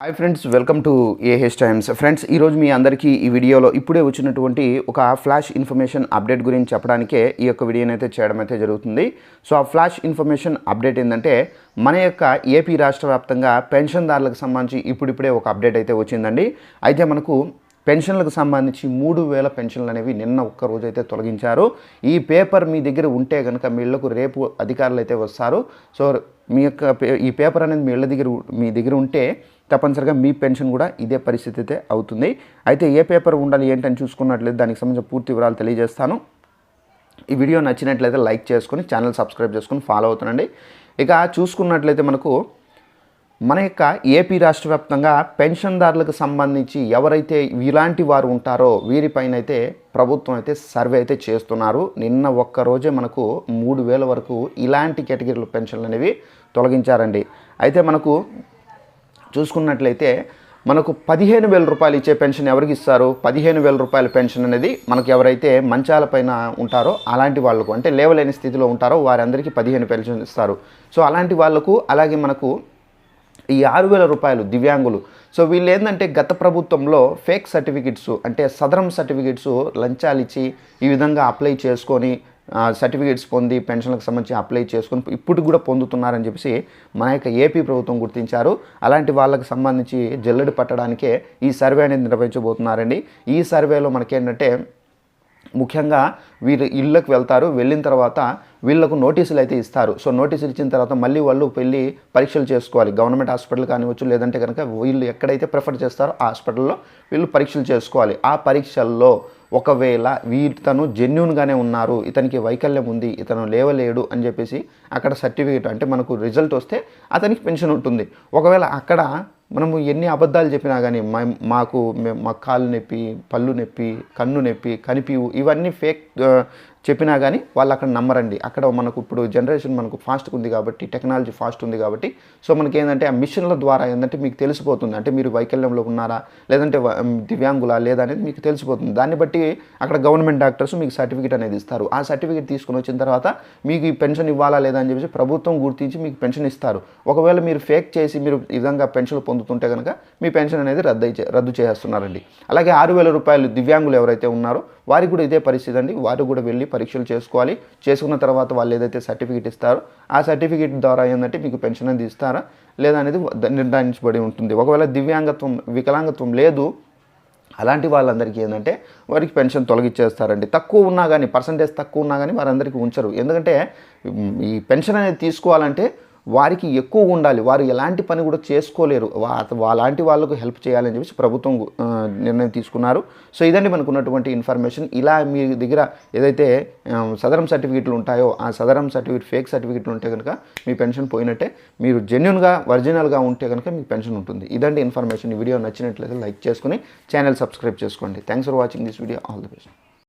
Hi friends welcome to A H times friends ఈరోజు మీ అందరికీ ఈ వీడియోలో ఇప్పుడే వచ్చినటువంటి ఒక ఫ్లాష్ ఇన్ఫర్మేషన్ అప్డేట్ గురించి చెప్పడానికే ఈ యొక్క వీడియోని అయితే చేయడం అయితే జరుగుతుంది. సో ఆ ఫ్లాష్ ఇన్ఫర్మేషన్ అప్డేట్ ఏంటంటే మన యొక్క ఏపీ రాష్ట్ర వ్యాప్తంగా పెన్షన్దారులకు సంబంధించి ఇప్పుడిప్పుడే ఒక అప్డేట్ అయితే వచ్చిందండి. అయితే మనకు పెన్షన్లకు సంబంధించి మూడు వేల పెన్షన్లు అనేవి నిన్న ఒక్క రోజు అయితే తొలగించారు. ఈ పేపర్ మీ దగ్గర ఉంటే కనుక మీ ఇళ్ళకు రేపు అధికారులు అయితే వస్తారు. సో మీ యొక్క పే- ఈ పేపర్ అనేది మీ ఇళ్ళ దగ్గర మీ దగ్గర ఉంటే తప్పనిసరిగా మీ పెన్షన్ కూడా ఇదే పరిస్థితి అయితే అవుతుంది. అయితే ఏ పేపర్ ఉండాలి ఏంటని చూసుకున్నట్లయితే దానికి సంబంధించిన పూర్తి వివరాలు తెలియజేస్తాను. ఈ వీడియో నచ్చినట్లయితే లైక్ చేసుకొని ఛానల్ సబ్స్క్రైబ్ చేసుకొని ఫాలో అవుతుండండి. ఇక చూసుకున్నట్లయితే మనకు మన యొక్క ఏపీ రాష్ట్ర వ్యాప్తంగా పెన్షన్దారులకు సంబంధించి ఎవరైతే ఇలాంటి వారు ఉంటారో వీరిపైన అయితే ప్రభుత్వం అయితే సర్వే అయితే చేస్తున్నారు. నిన్న ఒక్క రోజే మనకు మూడు వేల వరకు ఇలాంటి కేటగిరీల పెన్షన్లు అనేవి తొలగించారండి. అయితే మనకు చూసుకున్నట్లయితే మనకు పదిహేను వేల రూపాయలు ఇచ్చే పెన్షన్ ఎవరికి ఇస్తారు? పదిహేను వేల రూపాయల పెన్షన్ అనేది మనకు ఎవరైతే మంచాల పైన ఉంటారో అలాంటి వాళ్ళకు అంటే లేవలేని స్థితిలో ఉంటారో వారందరికీ పదిహేను పెన్షన్ ఇస్తారు. సో అలాంటి వాళ్ళకు అలాగే మనకు ఈ ఆరు వేల రూపాయలు దివ్యాంగులు. సో వీళ్ళు ఏంటంటే గత ప్రభుత్వంలో ఫేక్ సర్టిఫికెట్స్ అంటే సదరం సర్టిఫికెట్స్ లంచాలు ఇచ్చి ఈ విధంగా అప్లై చేసుకొని సర్టిఫికేట్స్ పొంది పెన్షన్లకు సంబంధించి అప్లై చేసుకొని ఇప్పుడు కూడా పొందుతున్నారని చెప్పేసి మన యొక్క ఏపీ ప్రభుత్వం గుర్తించారు. అలాంటి వాళ్ళకి సంబంధించి జల్లెడు పట్టడానికే ఈ సర్వే అనేది నిర్వహించబోతున్నారండి. ఈ సర్వేలో మనకేంటంటే ముఖ్యంగా వీరు ఇళ్ళకు వెళ్తారు వెళ్ళిన తర్వాత వీళ్ళకు నోటీసులు అయితే ఇస్తారు. సో నోటీసులు ఇచ్చిన తర్వాత మళ్ళీ వాళ్ళు వెళ్ళి పరీక్షలు చేసుకోవాలి. గవర్నమెంట్ హాస్పిటల్ కానివచ్చు లేదంటే కనుక వీళ్ళు ఎక్కడైతే ప్రిఫర్ చేస్తారో ఆ హాస్పిటల్లో వీళ్ళు పరీక్షలు చేసుకోవాలి. ఆ పరీక్షల్లో ఒకవేళ వీతను జెన్యున్గానే ఉన్నారు ఇతనికి వైకల్యం ఉంది ఇతను లేవలేడు అని చెప్పేసి అక్కడ సర్టిఫికేట్ అంటే మనకు రిజల్ట్ వస్తే అతనికి పెన్షన్ ఉంటుంది. ఒకవేళ అక్కడ మనము ఎన్ని అబద్ధాలు చెప్పినా కానీ మా మాకు మా కాళ్ళు నొప్పి పళ్ళు నొప్పి కన్ను నొప్పి కనిపివు ఇవన్నీ ఫేక్ చెప్పినా కానీ వాళ్ళు అక్కడ నమ్మరండి. అక్కడ మనకు ఇప్పుడు జనరేషన్ మనకు ఫాస్ట్గా ఉంది కాబట్టి టెక్నాలజీ ఫాస్ట్ ఉంది కాబట్టి సో మనకి ఏంటంటే ఆ మిషన్ల ద్వారా ఏంటంటే మీకు తెలిసిపోతుంది. అంటే మీరు వైకల్యంలో ఉన్నారా లేదంటే దివ్యాంగులా లేదా అనేది మీకు తెలిసిపోతుంది. దాన్ని బట్టి అక్కడ గవర్నమెంట్ డాక్టర్స్ మీకు సర్టిఫికేట్ అనేది ఇస్తారు. ఆ సర్టిఫికేట్ తీసుకుని వచ్చిన తర్వాత మీకు ఈ పెన్షన్ ఇవ్వాలా లేదా అని చెప్పేసి ప్రభుత్వం గుర్తించి మీకు పెన్షన్ ఇస్తారు. ఒకవేళ మీరు ఫేక్ చేసి మీరు ఈ విధంగా పెన్షన్లు పొందుతుంటే కనుక మీ పెన్షన్ అనేది రద్దు రద్దు చేస్తున్నారండి. అలాగే ఆరు వేల రూపాయలు దివ్యాంగులు ఎవరైతే ఉన్నారో వారికి కూడా ఇదే పరిస్థితి అండి. వారు కూడా వెళ్ళి పరీక్షలు చేసుకోవాలి. చేసుకున్న తర్వాత వాళ్ళు ఏదైతే సర్టిఫికేట్ ఇస్తారో ఆ సర్టిఫికేట్ ద్వారా ఏంటంటే మీకు పెన్షన్ అనేది ఇస్తారా? లేదా అనేది నిర్ధారించబడి ఉంటుంది. ఒకవేళ దివ్యాంగత్వం వికలాంగత్వం లేదు అలాంటి వాళ్ళందరికీ ఏంటంటే వారికి పెన్షన్ తొలగిచ్చేస్తారండి. తక్కువ ఉన్నా కానీ పర్సంటేజ్ తక్కువ ఉన్నా కానీ వారందరికీ ఉంచరు. ఎందుకంటే ఈ పెన్షన్ అనేది తీసుకోవాలంటే వారికి ఎక్కువ ఉండాలి. వారు ఎలాంటి పని కూడా చేసుకోలేరు. వాళ్ళంటి అలాంటి వాళ్ళకు హెల్ప్ చేయాలని చెప్పేసి ప్రభుత్వం నిర్ణయం తీసుకున్నారు. సో ఇదండి మనకు ఉన్నటువంటి ఇన్ఫర్మేషన్ ఇలా మీ దగ్గర ఏదైతే సదరం సర్టిఫికెట్లు ఉంటాయో ఆ సదరం సర్టిఫికేట్ ఫేక్ సర్టిఫికెట్లు ఉంటే కనుక మీ పెన్షన్ పోయినట్టే. మీరు జెన్యున్గా ఒరిజినల్గా ఉంటే కనుక మీకు పెన్షన్ ఉంటుంది. ఇదండి ఇన్ఫర్మేషన్ ఈ వీడియో నచ్చినట్లయితే లైక్ చేసుకుని ఛానల్ సబ్స్క్రైబ్ చేసుకోండి. Thanks for watching this video all the best